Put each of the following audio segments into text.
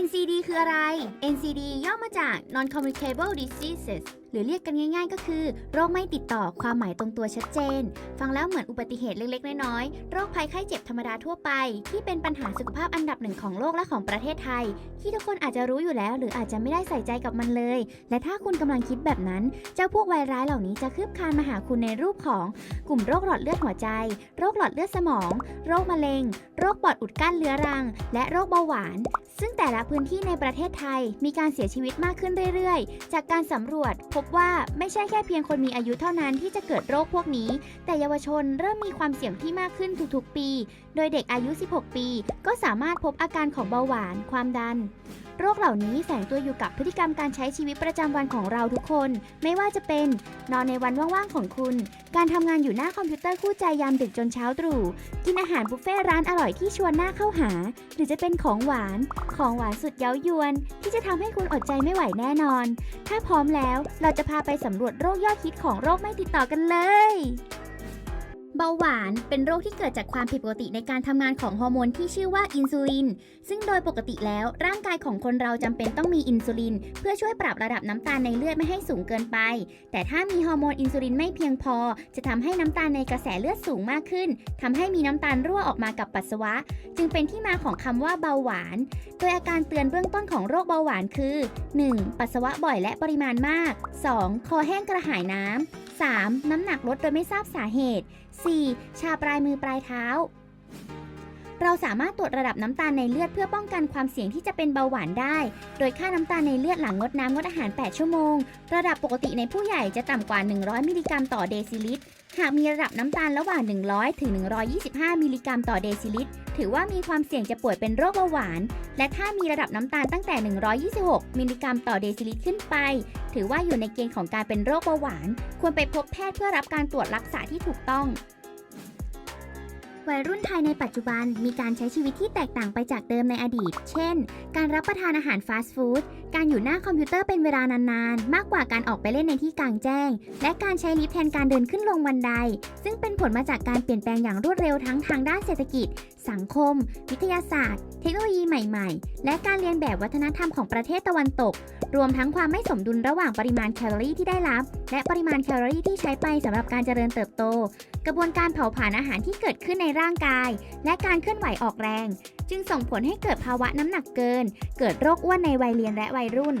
NCD คืออะไร NCD ย่อมาจาก Non-Communicable Diseases หรือเรียกกันง่าย ๆ ก็คือ โรคไม่ติดต่อความหมายตรงตัวชัดเจน ฟังแล้วเหมือนอุบัติเหตุเล็กๆ น้อยๆ โรคภัยไข้เจ็บธรรมดาทั่วไป ที่เป็นปัญหาสุขภาพอันดับหนึ่งของโลกและของประเทศไทย ที่ทุกคนอาจจะรู้อยู่แล้ว หรืออาจจะไม่ได้ใส่ใจกับมันเลย และถ้าคุณกำลังคิดแบบนั้น เจ้าพวกไวรัสเหล่านี้จะคืบคลานมาหาคุณในรูปของกลุ่มโรคหลอดเลือดหัวใจ โรคหลอดเลือดสมอง โรคมะเร็ง โรคปอดอุดกั้นเรื้อรัง และโรคเบาหวาน ซึ่งแต่ละพื้นที่ในประเทศไทยมีการเสียชีวิตมากขึ้นเรื่อยๆ จากการสำรวจพบว่าไม่ใช่แค่เพียงคนมีอายุเท่านั้นที่จะเกิดโรคพวกนี้ แต่เยาวชนเริ่มมีความเสี่ยงที่มากขึ้นทุกๆปี โดยเด็กอายุ 16 ปี ก็สามารถพบอาการของเบาหวาน ความดัน โรคเหล่านี้แฝงตัวอยู่กับพฤติกรรมการใช้ชีวิตประจำวันของเราทุกคน ไม่ว่าจะเป็น นอนในวันว่างๆของคุณ การทำงานอยู่หน้าคอมพิวเตอร์คู่ใจยามดึกจนเช้าตรู่ กินอาหารบุฟเฟ่ร้านอร่อยที่ชวนหน้าเข้าหา หรือจะเป็นของหวาน ของหวานสุดเย้ายวน ที่จะทำให้คุณอดใจไม่ไหวแน่นอน ถ้าพร้อมแล้วเราจะพาไปสำรวจโรคยอดฮิตของโรคไม่ติดต่อกันเลย เบาหวานเป็นโรคที่เกิดจากความผิดปกติในการทำงานของฮอร์โมนที่ชื่อว่าอินซูลิน ซึ่งโดยปกติแล้วร่างกายของคนเราจำเป็นต้องมีอินซูลิน เพื่อช่วยปรับระดับน้ำตาลในเลือดไม่ให้สูงเกินไป แต่ถ้ามีฮอร์โมนอินซูลินไม่เพียงพอ จะทำให้น้ำตาลในกระแสเลือดสูงมากขึ้นทำให้มีน้ำตาลรั่วออกมากับปัสสาวะ จึงเป็นที่มาของคำว่าเบาหวาน โดยอาการเตือนเบื้องต้นของโรคเบาหวานคือ 1. ปัสสาวะบ่อยและปริมาณมาก 2. คอแห้งกระหายน้ำ 3. น้ำหนักลดโดยไม่ทราบสาเหตุ 4. ชาปลายมือปลายเท้า เราสามารถตรวจระดับน้ำตาลในเลือดเพื่อป้องกันความเสี่ยงที่จะเป็นเบาหวานได้ โดยค่าน้ำตาลในเลือดหลังงดน้ำงดอาหาร 8 ชั่วโมง ระดับปกติในผู้ใหญ่จะต่ำกว่า 100 มิลลิกรัมต่อเดซิลิตร หากมีระดับน้ำตาลระหว่าง 100 ถึง 125 มิลลิกรัมต่อเดซิลิตร ถือว่ามีความเสี่ยงจะป่วยเป็นโรคเบาหวาน และถ้ามีระดับน้ำตาลตั้งแต่ 126 มิลลิกรัมต่อเดซิลิตรขึ้นไป ถือว่าอยู่ในเกณฑ์ของการเป็นโรคเบาหวาน ควรไปพบแพทย์เพื่อรับการตรวจรักษาที่ถูกต้อง วัยรุ่นไทยในปัจจุบันมีการใช้ชีวิตที่แตกต่างไปจากเดิมในอดีต เช่น การรับประทานอาหารฟาสต์ฟู้ด การอยู่หน้าคอมพิวเตอร์เป็นเวลานานๆ มากกว่าการออกไปเล่นในที่กลางแจ้ง และการใช้ลิฟต์แทนการเดินขึ้นลงบันได ซึ่งเป็นผลมาจากการเปลี่ยนแปลงอย่างรวดเร็วทั้งทางด้านเศรษฐกิจสังคม วิทยาศาสตร์ เทคโนโลยีใหม่ๆ และการเรียนแบบวัฒนธรรมของประเทศตะวันตก รวมทั้งความไม่สมดุลระหว่างปริมาณแคลอรี่ที่ได้รับ และปริมาณแคลอรี่ที่ใช้ไปสำหรับการเจริญเติบโต กระบวนการเผาผลาญอาหารที่เกิดขึ้นในร่างกาย และการเคลื่อนไหวออกแรง จึงส่งผลให้เกิดภาวะน้ำหนักเกิน เกิดโรคอ้วนในวัยเรียนและวัยรุ่น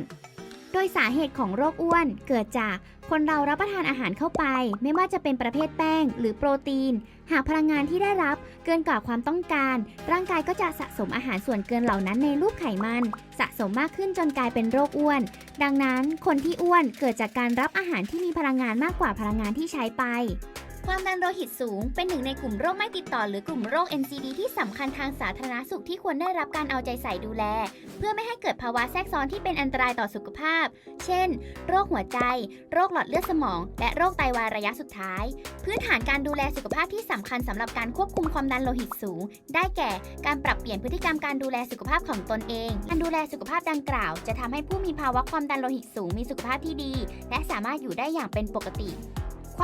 โดยสาเหตุของโรคอ้วนเกิดจากคนเรารับประทานอาหารเข้าไป ไม่ว่าจะเป็นประเภทแป้ง หรือโปรตีน หากพลังงานที่ได้รับ เกินกว่าความต้องการ ร่างกายก็จะสะสมอาหารส่วนเกินเหล่านั้นในรูปไขมัน สะสมมากขึ้นจนกลายเป็นโรคอ้วน ดังนั้นคนที่อ้วนเกิดจากการรับอาหารที่มีพลังงานมากกว่าพลังงานที่ใช้ไป ความดันโลหิตสูง เป็นหนึ่งในกลุ่มโรคไม่ติดต่อหรือกลุ่มโรค NCD ที่สำคัญทางสาธารณสุขที่ควรได้รับการเอาใจใส่ดูแล เพื่อไม่ให้เกิดภาวะแทรกซ้อนที่เป็นอันตรายต่อสุขภาพ เช่น โรคหัวใจ โรคหลอดเลือดสมอง และโรคไตวายระยะสุดท้าย พื้นฐานการดูแลสุขภาพที่สำคัญสำหรับการควบคุมความดันโลหิตสูง ได้แก่ การปรับเปลี่ยนพฤติกรรมการดูแลสุขภาพของตนเอง การดูแลสุขภาพดังกล่าว จะทำให้ผู้มีภาวะความดันโลหิตสูงมีสุขภาพที่ดี และสามารถอยู่ได้อย่างเป็นปกติ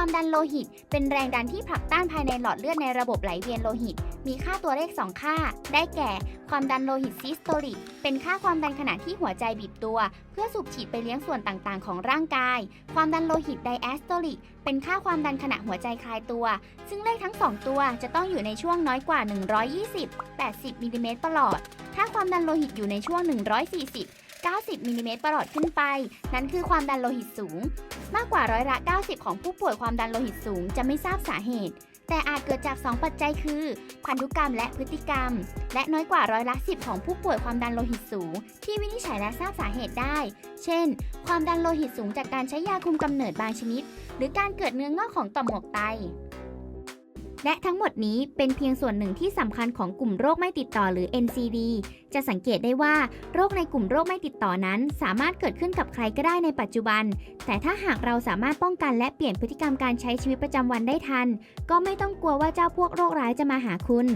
ความดันโลหิต เป็นแรงดันที่ผลักต้านภายในหลอดเลือดในระบบไหลเวียนโลหิต มีค่าตัวเลข 2 ค่า ได้แก่ ความดันโลหิตซิสโตลิก เป็นค่าความดันขณะที่หัวใจบีบตัว เพื่อสูบฉีดไปเลี้ยงส่วนต่างๆ ของร่างกาย ความดันโลหิตไดแอสโตลิก เป็นค่าความดันขณะหัวใจคลายตัว ซึ่งเลขทั้ง 2 ตัวจะต้องอยู่ในช่วงน้อยกว่า 120 80มิลลิเมตรประหลอด ถ้าความดันโลหิตอยู่ในช่วง 140 90มิลลิเมตรประหลอดขึ้นไป นั่นคือความดันโลหิตสูง มากกว่าร้อยละ 90 ของผู้ป่วยความดันโลหิตสูงจะไม่ทราบสาเหตุ แต่อาจเกิดจาก 2 ปัจจัยคือ พันธุกรรมและพฤติกรรม และน้อยกว่าร้อยละ 10 ของผู้ป่วยความดันโลหิตสูง ที่วินิจฉัยและทราบสาเหตุได้ เช่น ความดันโลหิตสูงจากการใช้ยาคุมกำเนิดบางชนิด หรือการเกิดเนื้องอกของต่อมหมวกไต และทั้งหมดนี้เป็นเพียงส่วนหนึ่งที่สำคัญของกลุ่มโรคไม่ติดต่อหรือ NCD จะสังเกตได้ว่าโรคในกลุ่มโรคไม่ติดต่อนั้น สามารถเกิดขึ้นกับใครก็ได้ในปัจจุบัน แต่ถ้าหากเราสามารถป้องกันและเปลี่ยนพฤติกรรมการใช้ชีวิตประจำวันได้ทัน ก็ไม่ต้องกลัวว่าเจ้าพวกโรคร้ายจะมาหาคุณ